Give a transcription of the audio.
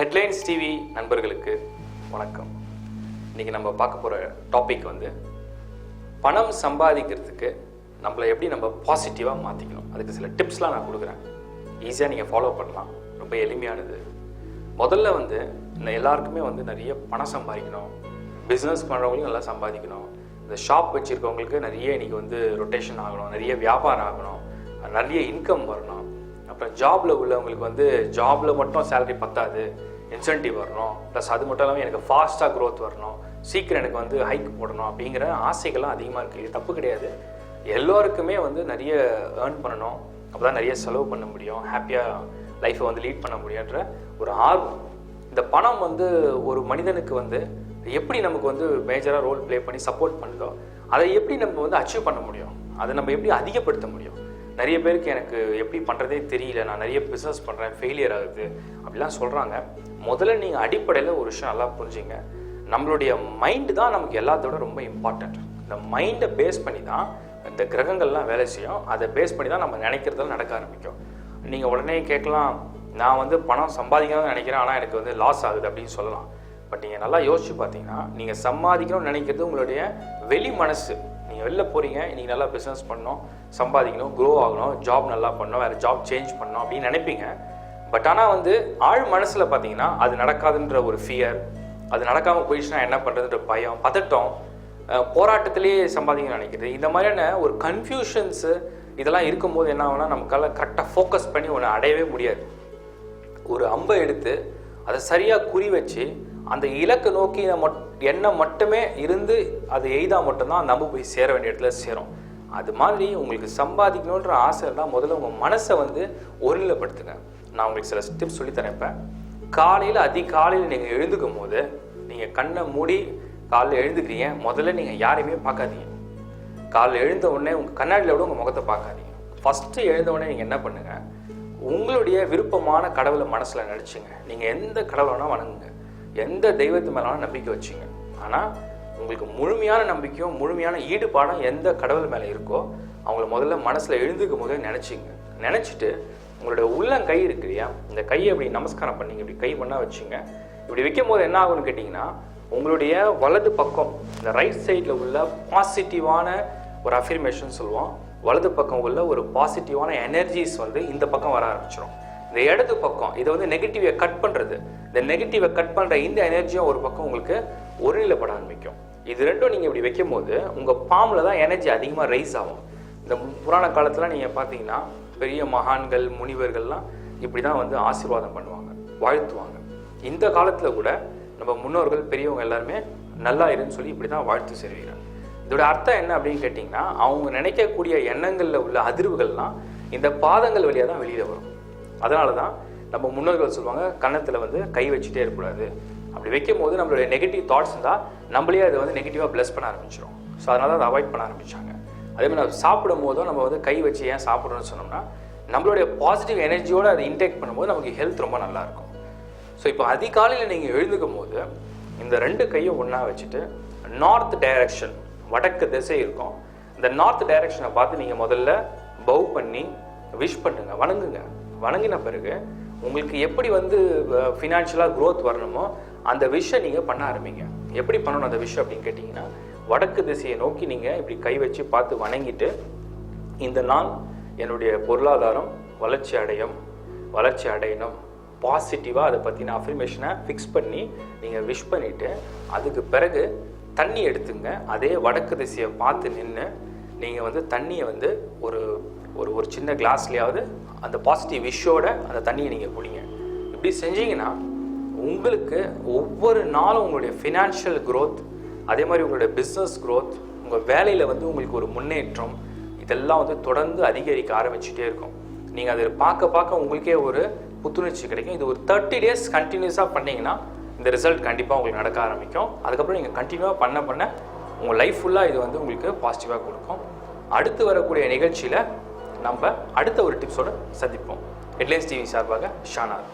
Headlines TV நண்பர்களுக்கு வணக்கம். இன்னைக்கு நம்ம பார்க்க போகிற டாபிக் வந்து பணம் சம்பாதிக்கிறதுக்கு நம்மளை எப்படி நம்ம பாசிட்டிவாக மாற்றிக்கணும் அதுக்கு சில டிப்ஸ்லாம் நான் கொடுக்குறேன். ஈஸியாக நீங்கள் ஃபாலோ பண்ணலாம். ரொம்ப எளிமையானது. முதல்ல வந்து இந்த எல்லாருக்குமே வந்து நிறைய பணம் சம்பாதிக்கணும். பிஸ்னஸ் பண்ணுறவங்களும் நல்லா சம்பாதிக்கணும். இந்த ஷாப் வச்சுருக்கவங்களுக்கு நிறைய இன்றைக்கி வந்து ரொட்டேஷன் ஆகணும். நிறைய வியாபாரம் ஆகணும். நிறைய இன்கம் வரணும். அப்புறம் ஜாப்ல உள்ளவங்களுக்கு வந்து ஜாப்ல மட்டும் சேலரி பத்தாது. இன்சென்டிவ் வரணும். ப்ளஸ் அது மட்டும் இல்லாமல் எனக்கு ஃபாஸ்ட்டாக க்ரோத் வரணும். சீக்கிரம் எனக்கு வந்து ஹைக் போடணும் அப்படிங்கிற ஆசைகள்லாம் அதிகமாக இருக்குது இது தப்பு கிடையாது. எல்லோருக்குமே வந்து நிறைய ஏர்ன் பண்ணணும். அப்போ தான் நிறைய செலவு பண்ண முடியும். ஹாப்பியாக லைஃப்பை வந்து லீட் பண்ண முடியுன்ற ஒரு ஆர்வம். இந்த பணம் வந்து ஒரு மனிதனுக்கு வந்து எப்படி நமக்கு வந்து மேஜராக ரோல் ப்ளே பண்ணி சப்போர்ட் பண்ணுதோ அதை எப்படி நம்ம வந்து அச்சீவ் பண்ண முடியும்? அதை நம்ம எப்படி அதிகப்படுத்த முடியும்? நிறைய பேருக்கு எனக்கு எப்படி பண்ணுறதே தெரியல. நான் நிறைய பிஸ்னஸ் பண்ணுறேன் ஃபெயிலியர் ஆகுது. அப்படிலாம் சொல்கிறாங்க முதல்ல நீங்கள் அடிப்படையில் ஒரு விஷயம் நல்லா புரிஞ்சுங்க. நம்மளுடைய மைண்டு தான் நமக்கு எல்லாத்தோட ரொம்ப இம்பார்ட்டண்ட் இந்த மைண்டை பேஸ் பண்ணி தான் இந்த கிரகங்கள்லாம் வேலை செய்யும். அதை பேஸ் பண்ணி தான் நம்ம நினைக்கிறதெல்லாம் நடக்க ஆரம்பிக்கும். நீங்கள் உடனே கேட்கலாம் நான் வந்து பணம் சம்பாதிக்கணும்னு நினைக்கிறேன் ஆனால் எனக்கு வந்து லாஸ் ஆகுது அப்படின்னு சொல்லலாம். பட் நீங்கள் நல்லா யோசிச்சு பார்த்தீங்கன்னா நீங்கள் சம்பாதிக்கணும்னு நினைக்கிறது உங்களுடைய வெளி மனசு. நீங்கள் வெளில போகிறீங்க இன்றைக்கி நல்லா பிஸ்னஸ் பண்ணணும் சம்பாதிக்கணும் க்ரோ ஆகணும் ஜாப் நல்லா பண்ணணும் வேறு ஜாப் சேஞ்ச் பண்ணணும் அப்படின்னு நினைப்பீங்க. பட் ஆனால் வந்து ஆழ் மனசில் பார்த்தீங்கன்னா அது நடக்காதுன்ற ஒரு ஃபியர் அது நடக்காமல் போயிடுச்சுன்னா என்ன பண்ணுறதுன்ற பயம் பதட்டம் போராட்டத்திலேயே சம்பாதிக்கணும்னு நினைக்கிறது. இந்த மாதிரியான ஒரு கன்ஃபியூஷன்ஸு இதெல்லாம் இருக்கும்போது என்ன ஆகும்னா நமக்கால கரெக்டாக ஃபோக்கஸ் பண்ணி ஒன்று அடையவே முடியாது. ஒரு அம்பை எடுத்து அதை சரியாக குறி வச்சு அந்த இலக்கு நோக்கி நம்ம எண்ணம் மட்டுமே இருந்து அது எய்தா மட்டும்தான் நம்ம போய் சேர வேண்டிய இடத்துல சேரும். அது மாதிரி உங்களுக்கு சம்பாதிக்கணுன்ற ஆசை இருந்தால் முதல்ல உங்கள் மனசை வந்து ஒருநிலைப்படுத்துங்க. நான் உங்களுக்கு சில டிப்ஸ் சொல்லித்தரேன் இப்போ. காலையில் அதிகாலையில் நீங்கள் எழுந்துக்கும் போது நீங்கள் கண்ணை மூடி காலையில் எழுந்துக்கிறீங்க. முதல்ல நீங்கள் யாரையுமே பார்க்காதீங்க. காலையில் எழுந்த உடனே உங்கள் கண்ணாடியில் விட உங்கள் முகத்தை பார்க்காதீங்க. ஃபஸ்ட்டு எழுந்த உடனே நீங்கள் என்ன பண்ணுங்கள் உங்களுடைய விருப்பமான கடவுளை மனசில் நினச்சிங்க. நீங்கள் எந்த கடவுளை வேணால் வணங்குங்க. எந்த தெய்வத்து மேலான நம்பிக்கை வச்சிங்க? ஆனால் உங்களுக்கு முழுமையான நம்பிக்கையும் முழுமையான ஈடுபாடும் எந்த கடவுள் மேலே இருக்கோ அவங்கள முதல்ல மனசில் எழுந்துக்கும் போதே நினச்சிங்க. நினச்சிட்டு உங்களுடைய உள்ளங்கை இருக்கு இல்லையா? இந்த கையை இப்படி நமஸ்காரம் பண்ணிங்க இப்படி கை பண்ணால் வச்சுங்க. இப்படி வைக்கும் போது என்ன ஆகும்னு கேட்டிங்கன்னா உங்களுடைய வலது பக்கம் இந்த ரைட் சைடில் உள்ள பாசிட்டிவான ஒரு அஃபிர்மேஷன் சொல்லுவோம். வலது பக்கம் உள்ள ஒரு பாசிட்டிவான எனர்ஜிஸ் வந்து இந்த பக்கம் வர ஆரம்பிச்சிடும் இந்த இடது பக்கம் இதை வந்து நெகட்டிவை கட் பண்ணுறது இந்த நெகட்டிவை கட் பண்ணுற இந்த எனர்ஜியும் ஒரு பக்கம் உங்களுக்கு ஒருநிலைப்பட ஆரம்பிக்கும் இது ரெண்டும் நீங்கள் இப்படி வைக்கும் போது உங்கள் பாம்பில் தான் எனர்ஜி அதிகமாக ரைஸ் ஆகும். இந்த புராண காலத்தில் நீங்கள் பார்த்தீங்கன்னா பெரிய மகான்கள் முனிவர்கள்லாம் இப்படி தான் வந்து ஆசீர்வாதம் பண்ணுவாங்க வாழ்த்துவாங்க. இந்த காலத்தில் கூட நம்ம முன்னோர்கள் பெரியவங்க எல்லாருமே நல்லா இருன்னு சொல்லி இப்படி தான் வாழ்த்து செல்கிறாங்க இதோட அர்த்தம் என்ன அப்படின்னு கேட்டிங்கன்னா அவங்க நினைக்கக்கூடிய எண்ணங்களில் உள்ள அதிர்வுகள்லாம் இந்த பாதங்கள் வழியாக தான் வெளியில் வரும். அதனால தான் நம்ம முன்னோர்கள் சொல்லுவாங்க கன்னத்தில் வந்து கை வச்சுட்டே இருக்கக்கூடாது அப்படி வைக்கும் போது நம்மளுடைய நெகட்டிவ் தாட்ஸ் இருந்தால் நம்மளே அதை வந்து நெகட்டிவாக ப்ளஸ் பண்ண ஆரம்பிச்சிடும் ஸோ அதனால அதை அவாய்ட் பண்ண ஆரம்பிச்சாங்க. அதே மாதிரி நம்ம சாப்பிடும் போதும் நம்ம வந்து கை வச்சு ஏன் சாப்பிட்றோம்னு சொன்னோம்னா நம்மளுடைய பாசிட்டிவ் எனர்ஜியோடு அதை இன்டேக் பண்ணும்போது நமக்கு ஹெல்த் ரொம்ப நல்லா இருக்கும். ஸோ இப்போ அதிகாலையில் நீங்கள் எழுந்துக்கும் போது இந்த ரெண்டு கையும் ஒன்றா வச்சுட்டு நார்த் டைரக்ஷன் வடக்கு திசை இருக்கும். இந்த நார்த் டைரக்ஷனை பார்த்து நீங்கள் முதல்ல பவ் பண்ணி விஷ் பண்ணுங்க வணங்குங்க. வணங்கின பிறகு உங்களுக்கு எப்படி வந்து ஃபினான்ஷியலாக க்ரோத் வரணுமோ அந்த விஷயம் நீங்கள் பண்ண ஆரம்பிங்க. எப்படி பண்ணணும் அந்த விஷயம் அப்படின்னு கேட்டிங்கன்னா வடக்கு திசையை நோக்கி நீங்கள் இப்படி கை வச்சு பார்த்து வணங்கிட்டு இந்த நாள் என்னுடைய பொருளாதாரம் வளர்ச்சி அடையும் வளர்ச்சி அடையணும். பாசிட்டிவாக அதை பற்றின அஃபர்மேஷனை ஃபிக்ஸ் பண்ணி நீங்கள் விஷ் பண்ணிவிட்டு அதுக்கு பிறகு தண்ணி எடுத்துங்க. அதே வடக்கு திசையை பார்த்து நின்று நீங்கள் வந்து தண்ணியை வந்து ஒரு ஒரு ஒரு சின்ன கிளாஸ்லேயாவது அந்த பாசிட்டிவ் விஷயோட அந்த தண்ணியை நீங்கள் குடிங்க. இப்படி செஞ்சீங்கன்னா உங்களுக்கு ஒவ்வொரு நாளும் உங்களுடைய ஃபினான்ஷியல் க்ரோத் அதே மாதிரி உங்களுடைய பிஸ்னஸ் க்ரோத் உங்கள் வேலையில் வந்து உங்களுக்கு ஒரு முன்னேற்றம் இதெல்லாம் வந்து தொடர்ந்து அதிகரிக்க ஆரம்பிச்சுட்டே இருக்கும். நீங்கள் அதை பார்க்க பார்க்க உங்களுக்கே ஒரு புத்துணர்ச்சி கிடைக்கும். இது ஒரு தேர்ட்டி டேஸ் கண்டினியூஸாக பண்ணிங்கன்னா இந்த ரிசல்ட் கண்டிப்பாக உங்களுக்கு நடக்க ஆரம்பிக்கும். அதுக்கப்புறம் நீங்கள் கண்டினியூவாக பண்ண பண்ண உங்கள் லைஃப் ஃபுல்லாக இது வந்து உங்களுக்கு பாசிட்டிவாக கொடுக்கும். அடுத்து வரக்கூடிய நிகழ்ச்சியில் நம்ம அடுத்த ஒரு டிப்ஸோட சந்திப்போம். ஹெட்லைன்ஸ் டிவி சார்பாக ஷானார்